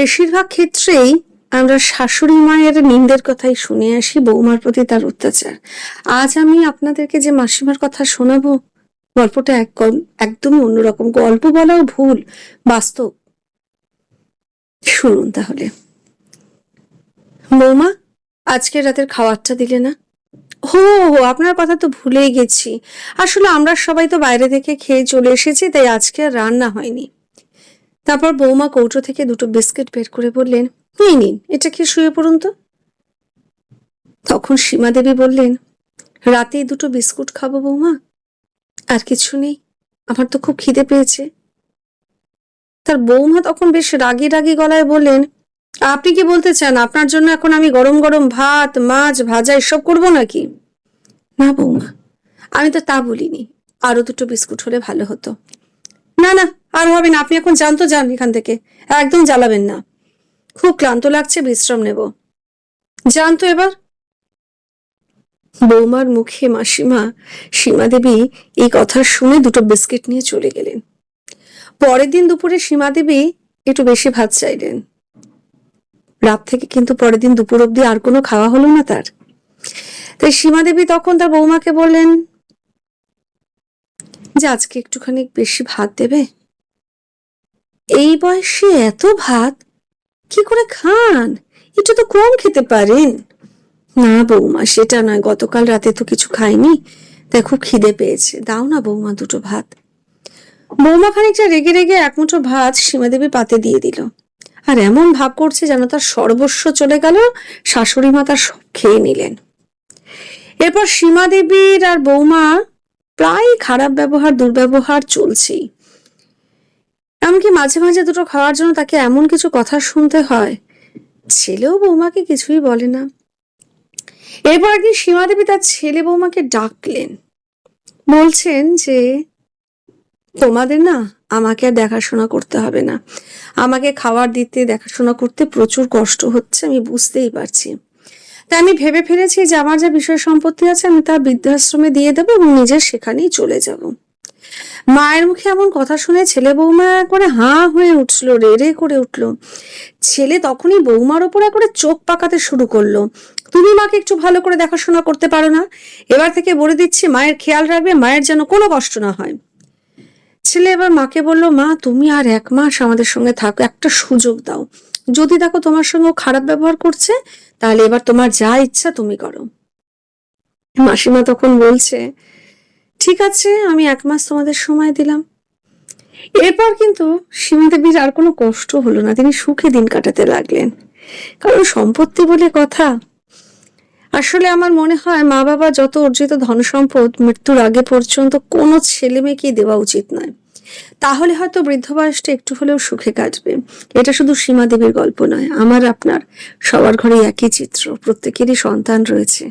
বেশিরভাগ ক্ষেত্রেই আমরা শাশুড়ি মায়ের নিন্দের কথাই শুনে আসি, বৌমার প্রতি তার অত্যাচার। আজ আমি আপনাদেরকে যে মাসিমার কথা শোনাবো, গল্পটা এক একদমই অন্যরকম। গল্প বলাও ভুল, বাস্তব। শুনুন তাহলে। বৌমা, আজকে রাতের খাবারটা দিলে না? হো হো, আপনার কথা তো ভুলেই গেছি। আসলে আমরা সবাই তো বাইরে থেকে খেয়ে চলে এসেছি, তাই আজকে আর রান্না হয়নি। তারপর বৌমা কৌটো থেকে দুটো বিস্কিট বের করে বললেন নিন নিন, এটা কি শুয়ে পড়ুন তো? তখন সীমা দেবী বললেন রাতে দুটো বিস্কুট খাব বৌমা, আর কিছু নেই, আমার তো খুব খিদে পেয়েছে। তার বৌমা তখন বেশ রাগি রাগি গলায় বললেন, আপনি কি বলতে চান? আপনার জন্য এখন আমি গরম গরম ভাত, মাছ, ভাজা, এসব করব নাকি? না বৌমা, আমি তো তা বলিনি, আরও দুটো বিস্কুট হলে ভালো হতো। না না, আর হবে না, আপনি এখন যান তো যান এখান থেকে। একদম জ্বালাবেন না। খুব ক্লান্ত লাগছে, বিশ্রাম নেব। যান তো এবার। বৌমার মুখে মাসিমা, সীমা দেবী এই কথা শুনে দুটো বিস্কিট নিয়ে চলে গেলেন। পরের দিন দুপুরে সীমা দেবী একটু বেশি ভাত চাইলেন। রাত থেকে কিন্তু পরের দিন দুপুর অব্দি আর কোনো খাওয়া হলো না তার। তাই সীমা দেবী তখন তার বৌমাকে বললেন যে আজকে একটুখানি বেশি ভাত দেবে? এই বয়সে এত ভাত? কি করে খান? একটু তো কম খেতে পারেন। না বৌমা, সেটা নয়, গতকাল রাতে তো কিছু খাইনি। তাই খুব খিদে পেয়েছে। দাও না বৌমা দুটো ভাত। বৌমা খানিকটা রেগে রেগে এক মুঠো ভাত সীমাদেবী পাতে দিয়ে দিল। আর এমন ভাব করছে যেন তার সর্বস্ব চলে গেল, শাশুড়ি মা তার সব খেয়ে নিলেন। এরপর সীমা দেবীর আর বৌমা প্রায় খারাপ ব্যবহার, দুর্ব্যবহার চলছেই। এমনকি মাঝে মাঝে দুটো খাওয়ার জন্য তাকে এমন কিছু কথা শুনতে হয়, ছেলেও বৌমাকে কিছুই বলে না। এরপর একদিন সীমা দেবী তার ছেলে বৌমাকে ডাকলেন। বলছেন যে, তোমাদের না আমাকে আর দেখাশোনা করতে হবে না। আমাকে খাবার দিতে, দেখাশোনা করতে প্রচুর কষ্ট হচ্ছে, আমি বুঝতেই পারছি। তাই আমি ভেবে ফেলেছি যে আমার যা বিষয় সম্পত্তি আছে আমি তা বৃদ্ধাশ্রমে দিয়ে দেবো এবং নিজের সেখানেই চলে যাব। মায়ের মুখে এমন কথা শুনে ছেলে বৌমা করে হাঁ হয়ে উঠল, রে রে করে উঠল। ছেলে তখনই বৌমার ওপর করে চোখ পাকাতে শুরু করল। তুমি মাকে একটু ভালো করে দেখাশোনা করতে পারো না? এবার থেকে বলে দিচ্ছি, মায়ের খেয়াল রাখবে, মায়ের যেন কোনো কষ্ট না হয়। ছেলে এবার মাকে বলল, মা, তুমি আর এক মাস আমাদের সঙ্গে থাকো, একটা সুযোগ দাও। যদি দেখো তোমার সঙ্গে খারাপ ব্যবহার করছে, তাহলে এবার তোমার যা ইচ্ছা তুমি করো। মাসিমা তখন বলছে, ঠিক আছে, আমি এক মাস তোমাদের সময় দিলাম। এরপর কিন্তু সীমা দেবীর আর কোনো কষ্ট হলো না, তিনি সুখে দিন কাটাতে লাগলেন। কারণ সম্পত্তি বলে কথা আসলে আমার মনে হয় মা বাবা যত অর্জিত ধন সম্পদ মৃত্যুর আগে পর্যন্ত কোনো ছেলে মেয়েকেই দেওয়া উচিত নয়। তাহলে হয়তো বৃদ্ধ বয়সটা একটু হলেও সুখে কাটবে। এটা শুধু সীমা দেবীর গল্প নয়, আমার আপনার সবার ঘরে একই চিত্র, প্রত্যেকেরই সন্তান রয়েছে।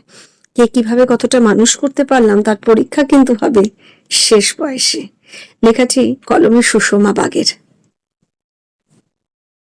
কে কীভাবে কতটা মানুষ করতে পারলাম তার পরীক্ষা কিন্তু হবে শেষ বয়সে। লেখাটি কলমের সুষমা বাগের।